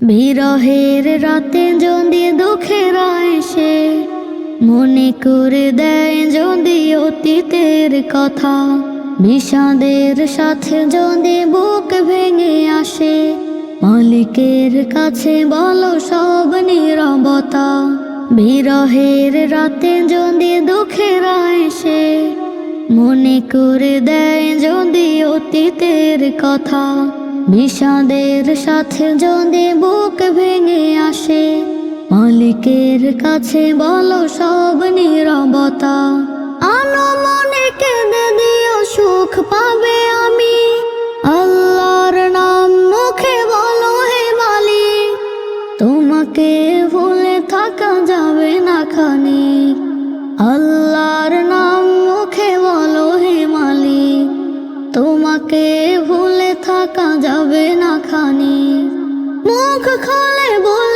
বিরহের রাতে যদি দুঃখের এসে মনে করে দেয় যদি অতীতের কথা। বিষাদের সাথে যদি বুক ভেঙে আসে, মালিকের কাছে বলো সব নীরবতা। বিরহের রাতে যদি দুঃখের এসে মনে করে দেয় যদি অতীতের কথা। বিষাদের সাথে যদি বুক ভেঙে আসে, মালিকের কাছে বলো সব নিরবতা। আলো মনে কেঁদে দিও সুখ পাবে আমি। আল্লাহর নাম মুখে বলো হে মালিক, তোমাকে থাকা যাবে না খানি। মুখ খোলে বলে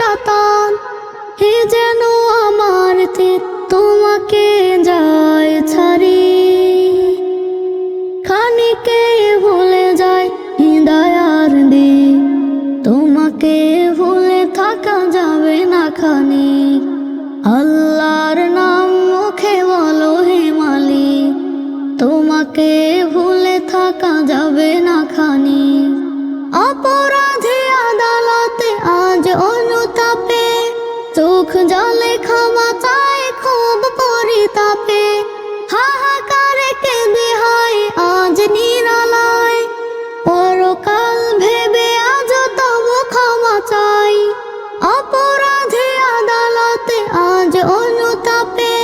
নেক পাটাতন হে যেন আমার তীর তোমাকে যায় ছাড়ি। খানিকে ভুলে যায় হৃদয়ার দিক, তোমাকে ভুলে থাকা যাবে না খানিক। আল্লাহর নাম মুখে বলো হে মালিক, তোমাকে ভুলে থাকা যাবে না খানি অপরাধী চোখ জলে ক্ষমা চায়, খুব পরিতাপে। হাহাকারে কেঁদে হয়, আজ নিরালয়। পরকাল ভেবে আজ তব ক্ষমা চাই। অপরাধে আদালতে আজ অনুতাপে।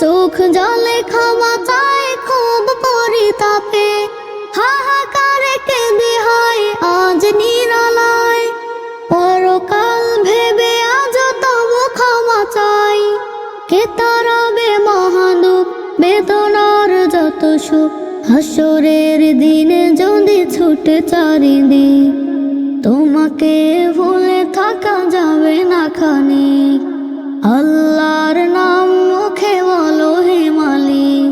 চোখ জলে ক্ষমা চায় কে তারাবে মহাদুখ বেদনার যত সুখ, হাসরের দিনে যদি ছুটে চারিদিক, তোমাকে ভুলে থাকা যাবে না খানিক। আল্লাহর নাম মুখে বলো হে মালিক,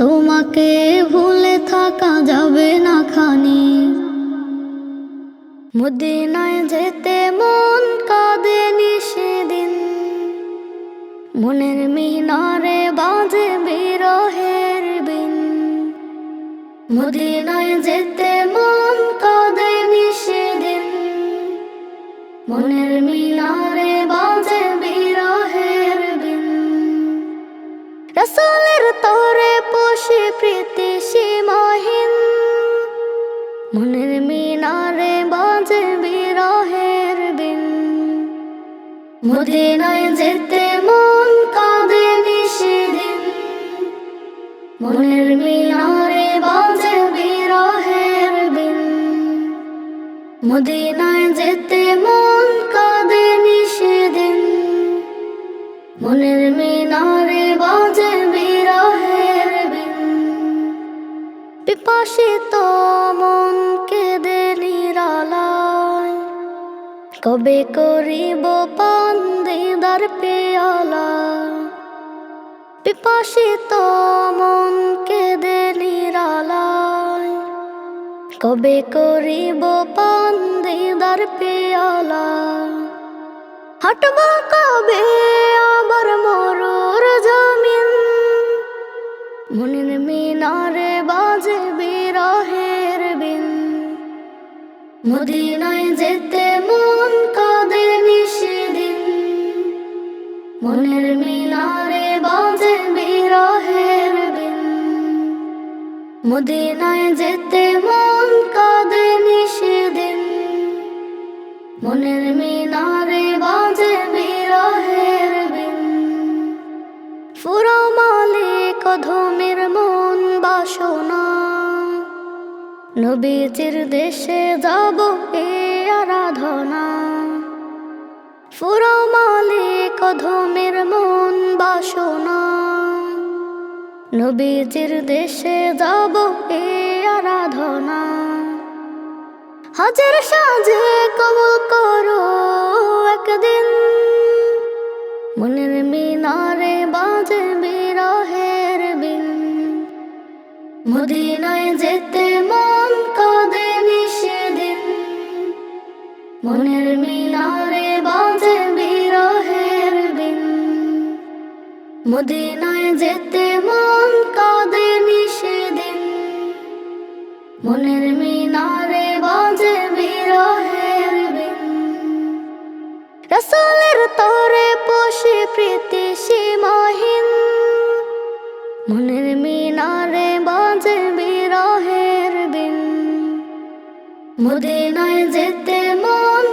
তোমাকে ভুলে থাকা যাবে না খানিক। মদিনায় যেতে মন কাঁদে সেদিন মনের মিনারে বাজে বিরহের বিন। মদিনায় যেতে মন কাঁদে সেদিন মনের মিনারে বাজে বিরহের বিন। রসলের তরে পোষে প্রীতি সীমাহীন। মনের মিনারে বাজে বিরহের বিন। মদিনায় যেতে মন মনের মিনারে বাজে বিরহের বিন মদিনায় যেতে মন কাঁদে সেদিন মনের মিনারে বাজে বিরহের বিন পিপাসিত মন কেঁদে নিরালায়। কবে করিব পান দিদার পেয়ালা। পিপাসিত মন কেঁদে নিরালায়। কবে করিব পান দিদার পেয়ালা? হাঁটব কবে আবার মরুর জমিন? মনের মিনারে বাজে বিরহের বিন। মদিনায় যেতে মন কাঁদে সেদিন মনের মিনারে বাজে বিরহের বিন মদিনায় যেতে মন কাঁদে সেদিন মনের মিনারে বাজে বিরহের বিন ফুরো মালিক ধুমের মন বাসনা নবীজির দেশে যাব এ আরাধনা ফুরো মালিক ধমের মন নবীজির দেশে যাব এ আরাধনা। হাজার সাজে কবুল করো একদিন। মনের মিনারে বাজে বিরহের বিন মদিনায় যেতে মন কাঁদে সেদিন মনের মিনারে বাজে বিরহের মদিনায় যেতে মন কাঁদে সেদিন মনের মিনারে বাজে বিরহের বিন রসলের তরে পোষে প্রীতি সীমাহীন। মনের মিনারে বাজে বিরহের বিন মদিনায় যেতে মন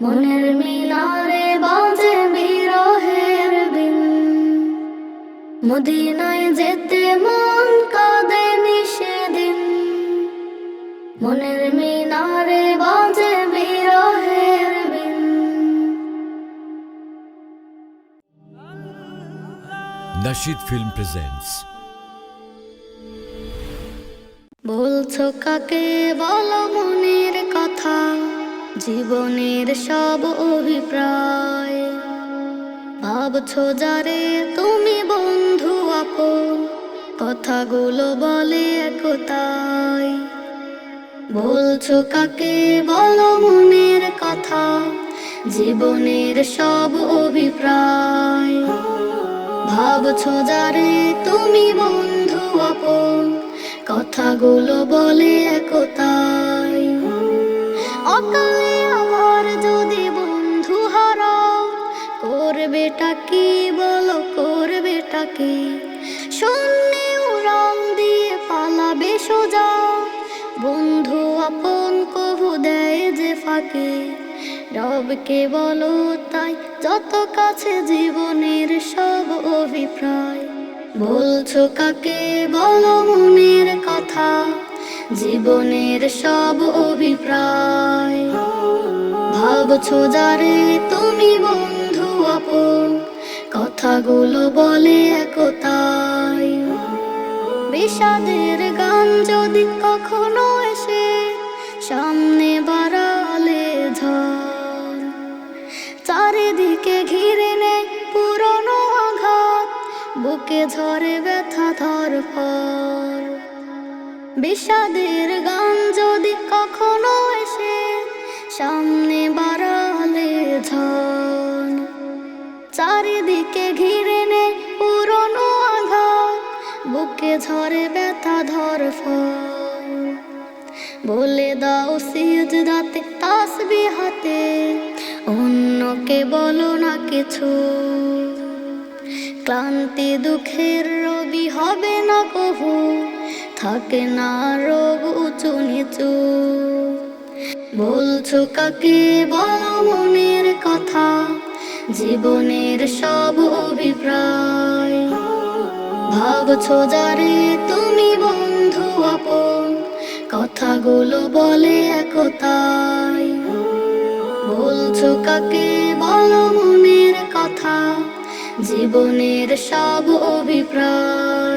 মনের মিনারে বাজে বিরহের বিন মদিনায় যেতে মন কাঁদে সেদিন মনের মিনারে বাজে বিরহের বিন Nashid Film presents বলছো কাকে বলো মনের কথা? জীবনের সব অভিপ্রায়। ভাবছ যারে তুমি বন্ধু আপন, কথাগুলো বলে একতাই বলছো কাকে বলো মনের কথা, জীবনের সব অভিপ্রায়। ভাবছ যারে তুমি বন্ধু আপন, কথাগুলো বলে একতাই অকালে আমার যদি বন্ধু হারাও, করবেটা কি বলো, করবেটা কি? শূন্যে উড়াল দিয়ে পালাবে সোজা, বন্ধু আপন কবু দেয় যে ফাঁকে। রবকে বলো তাই, যত কাছে জীবনের সব অভিপ্রায়। বলছো কাকে বলো মনের কথা? জীবনের সব অভিপ্রায়। ভাবছ যারে তুমি বন্ধু আপন, কথাগুলো বলে একতাই। বিষাদের গান যদি কখনো এসে, সামনে বাড়ালে ঝড়। চারিদিকে ঘিরে নেয় পুরনো আঘাত, বুকে ঝরে ব্যথা ধর পর বিষাদের গান যদি কখনো এসে সামনে বাড়ালে ঝড় চারিদিকে ঘিরে নেয় পুরনো আঘাত, বুকে ঝরে ব্যথা ধর বলে দাও সিজ রাতে তাসবি হাতে, অন্যকে বলো না কিছু। ক্লান্তি দুঃখের রবি হবে না কভু থাকে না রোগ উঁচু নিচু। বলছো কাকে? বলো মনের কথা। জীবনের সব অভিপ্রায়। ভাবছ যারে? তুমি বন্ধু আপন। কথাগুলো বলে একতাই। বলছো কাকে? বলো মনের কথা। জীবনের সব অভিপ্রায়।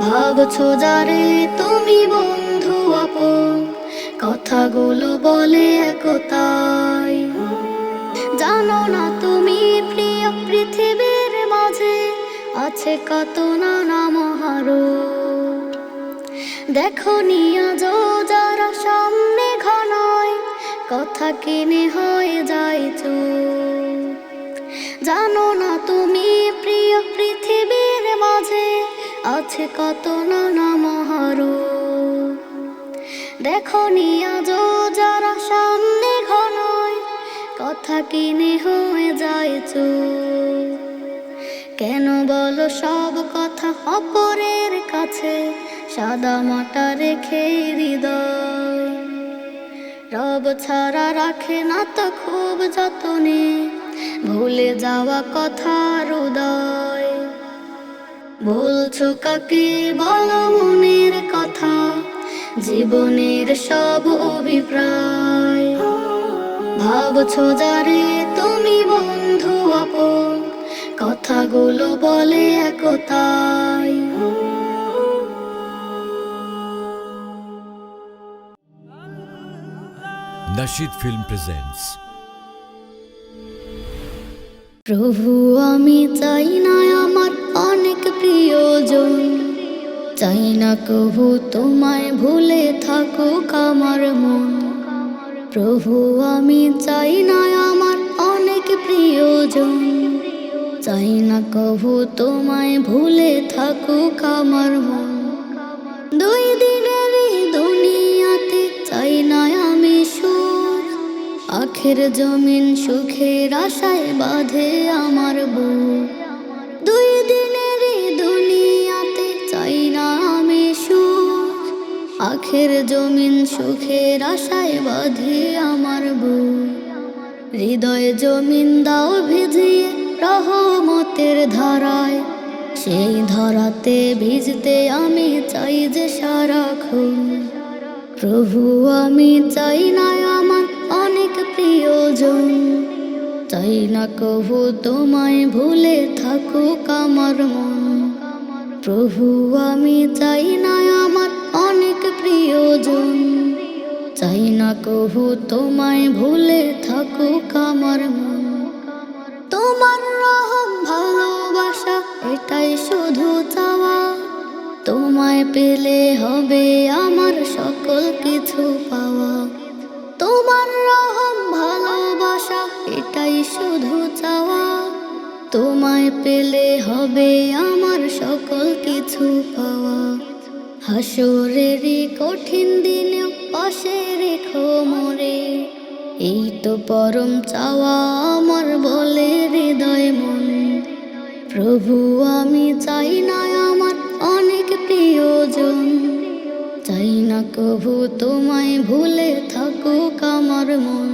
ভাবছ যারে তুমি বন্ধু আপন? কথাগুলো বলে একতাই। জানো না তুমি প্রিয় পৃথিবীর মাঝে, আছে কত নানা মহারূপ। দেখো নিয়া যো যারা সামনে ঘনায়, কথা কিনে হয়ে চুপ। জানো না তুমি প্রিয় মাঝে আছে কত নানা মহারূপ দেখো যো যারা সামনে ঘনায়, কথা কিনে হয়ে চুপ। কেন বলো সব কথা অপরের কাছে, সাদা মাটা রেখে হৃদয়। রব ছাড়া রাখে না তো খুব যতনে, ভুলে যাওয়া কথা হৃদয় বলছো কাকে? বলো মনের কথা। জীবনের সব অভিপ্রায়। ভাবছ যারে? তুমি বন্ধু আপন। কথাগুলো বলে একতাই। Nashid Film presents প্রভু আমি চাই না আমার প্রিয়জন, চাই না কবু তোমায় ভুলে থাকুক আমার মন। প্রভু, আমি চাই না আমার অনেক প্রিয়জন, চাই না কবু তোমায় ভুলে থাকুক আমার মন। দুই দিনের দুনিয়াতে চাই না আমি সুখ, আখের জমিন সুখের আশায় বাঁধে আমার বুক। আখের জমিন সুখের আশায় বাঁধে আমার বুক হৃদয় জমিন দাও ভিজিয়ে রহমতের ধারায়। সেই ধারাতে ভিজতে আমি চাই যে সারা সারাক্ষণ প্রভু, আমি চাই না আমার অনেক প্রিয়জন। চাই না কবু তোমায় ভুলে থাকুক আমার মন। প্রভু, আমি চাই না প্রিয়জন চাই না কবু, তোমায় ভুলে থাকুক আমার মন। তোমার রহম, ভালোবাসা, এটাই শুধু চাওয়া। তোমায় পেলে হবে আমার সকল কিছু পাওয়া। তোমার রহম, ভালোবাসা, এটাই শুধু চাওয়া। তোমায় পেলে হবে আমার সকল কিছু পাওয়া। হাসরেরই কঠিন দিনে পাশে রেখো মোরে এই তো পরম চাওয়া আমার বলে হৃদয় মন। প্রভু, আমি চাই না আমার অনেক প্রিয়জন। চাই না কভু তোমায় ভুলে থাকুক আমার মন।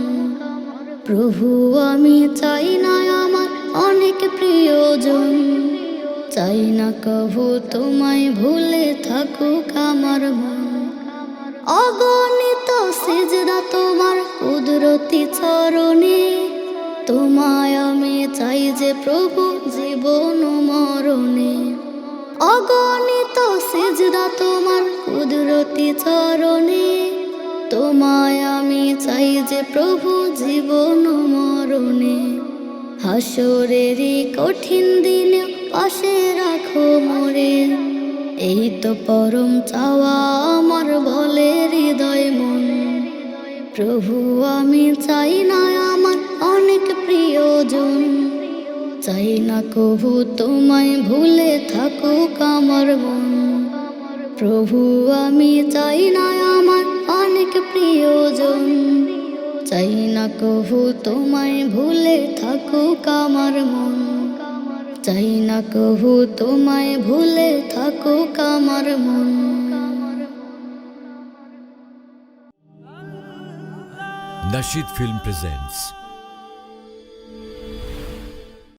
প্রভু, আমি চাই না আমার অনেক প্রিয়জন। চাই না কভু, তোমায় ভুলে থাকুক আমার মন। অগণিত সিজদা তোমার কুদরতি চরণে, তোমায় আমি চাই যে প্রভু জীবন মরণে। অগণিত সিজদা তোমার কুদরতি চরণে, তোমায় আমি চাই যে প্রভু জীবন মরণে। হাসরেরই কঠিন দিনে পাশে রাখো মোরে। এই তো পরম চাওয়া আমার বলে হৃদয় মন। প্রভু, আমি চাই না আমার অনেক প্রিয়জন। চাই না কভু তোমায় ভুলে থাকুক আমার মন। প্রভু, আমি চাই না আমার অনেক প্রিয়জন। চাই না কভু তোমায় ভুলে থাকুক আমার মন। চাই না কহু তোমায় ভুলে থাকুক আমার মন। Nashid Film presents